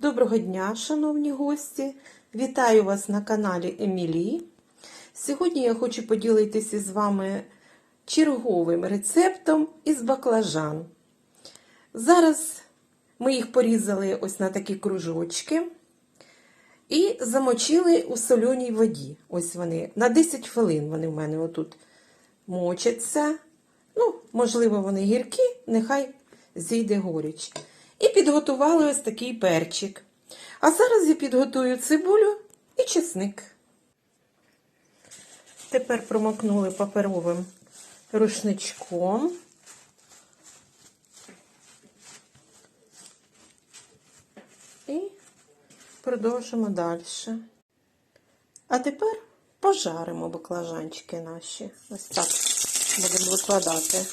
Доброго дня, шановні гості! Вітаю вас на каналі Емілі. Сьогодні я хочу поділитися з вами черговим рецептом із баклажан. Зараз ми їх порізали ось на такі кружочки і замочили у соленій воді. Ось вони на 10 хвилин вони в мене отут мочаться. Ну, можливо, вони гіркі, нехай зійде горіч. І підготували ось такий перчик. А зараз я підготую цибулю і чесник. Тепер промокнули паперовим рушничком. І продовжимо далі. А тепер пожаримо баклажанчики наші. Ось так будемо викладати.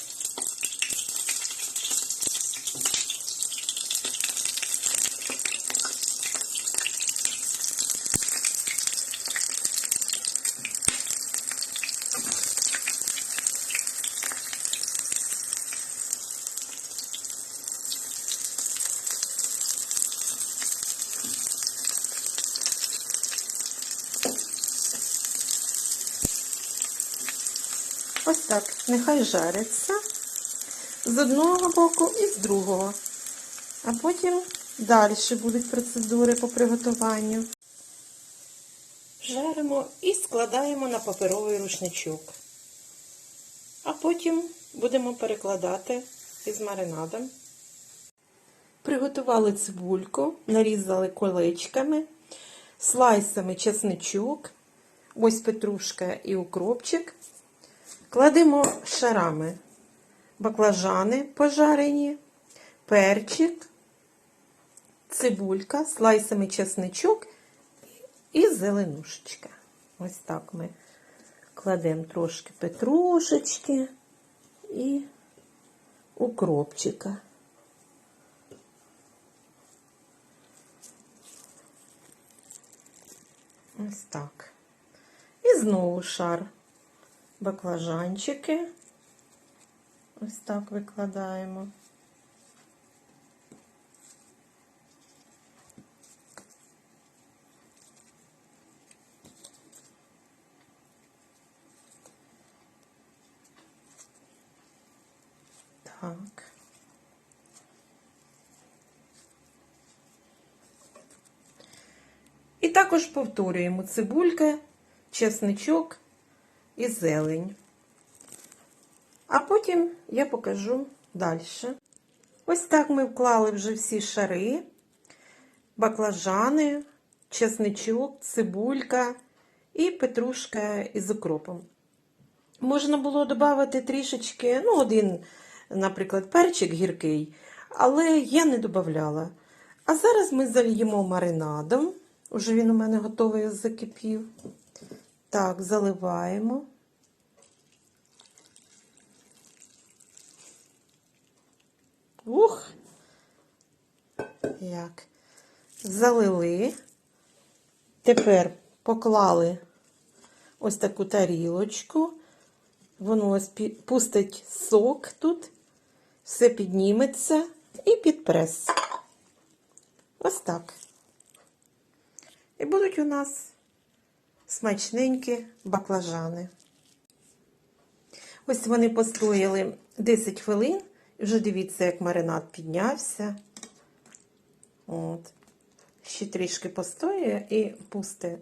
Ось так, нехай жаряться з одного боку і з другого. А потім далі будуть процедури по приготуванню. Жаримо і складаємо на паперовий рушничок. А потім будемо перекладати із маринадом. Приготували цибульку, нарізали колечками, слайсами чесничок, ось петрушка і укропчик. Кладемо шарами баклажани пожарені, перчик, цибулька, слайсами чесничок і зеленушечка. Ось так ми кладемо трошки петрушечки і укропчика. Ось так. І знову шар баклажанчики. Ось так викладаємо. Так. І також повторюємо цибулька, чесничок і зелень. А потім я покажу далі. Ось так ми вклали вже всі шари, баклажани, чесничок, цибулька і петрушка із укропом. Можна було додати трішечки, ну, один, наприклад, перчик гіркий, але я не додавала. А зараз ми зальємо маринадом. Уже він у мене готовий закипів. Так, заливаємо. Ух! Як? Залили. Тепер поклали ось таку тарілочку. Воно ось пустить сок тут, все підніметься і під прес. Ось так. І будуть у нас смачненькі баклажани. Ось вони постояли 10 хвилин. Вже дивіться, як маринад піднявся. От. Ще трішки постоє і пусте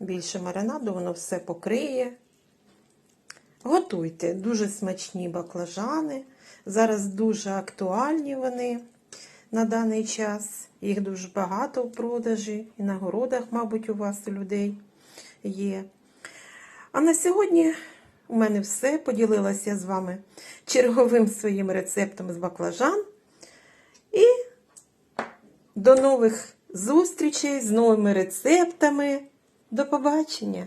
більше маринаду, воно все покриє. Готуйте дуже смачні баклажани. Зараз дуже актуальні вони на даний час. Їх дуже багато в продажі і на городах, мабуть, у вас у людей є. А на сьогодні у мене все. Поділилася з вами черговим своїм рецептом з баклажан. І до нових зустрічей з новими рецептами. До побачення!